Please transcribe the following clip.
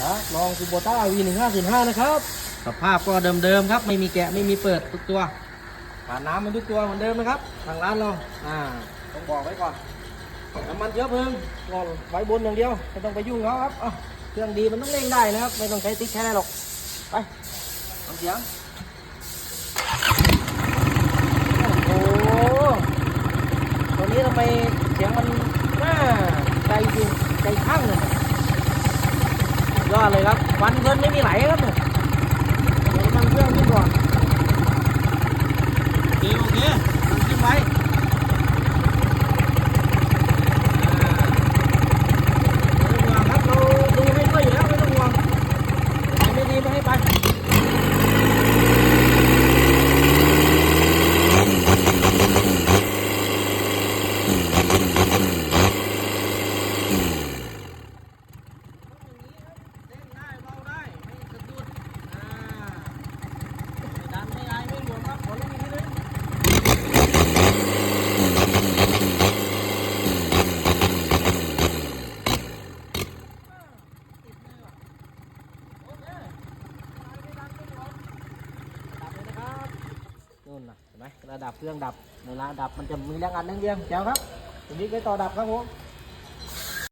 ครับลองคูโบต้า V 1 5 0 5 นะครับ สภาพก็เดิมๆครับ ไม่มีแกะไม่มีเปิดทุกตัวผ่านน้ำมันทุกตัวเหมือนเดิมนะครับ ทางร้านเราอ่าต้องบอกไว้ก่อนน้ำมันเชื้อเพลิงงอนไว้บนอย่างเดียวไม่ต้องไปยุ่งเขาครับอะเครื่องดีมันต้องเร่งได้นะครับ ไม่ต้องใช้ติ๊กแค่หรอกไปฟังเสียงโอ้โหตัวนี้ทำไมเสียงมันน่าใจจริงใจข้างเลย เลยครับวันเพิ่นไม่มีไหลครับเนี่ยเดี๋ยวมันเครื่องขึ้นก่อนโอเคโอเคมันขึ้นไว้อ่าไม่ต้องห่วงครับเราดูให้ด้วยอยู่แล้วไม่ต้องห่วงไหนไม่ดีไม่ให้ไป เล่นได้เบาได้ไม่สะดุดอ่าไม่ดันไม่อายไม่หลวมครับขอเล่นอีกทีนึงติดเลยว่ะโอเคไม่ดันไม่หลวมดับเลยนะครับ นู่นนะเห็นไหมระดับเครื่องดับเวลาดับมันจะมีแรงอัดแรงเดียวแจ๋วครับทีนี้ไปต่อดับครับผม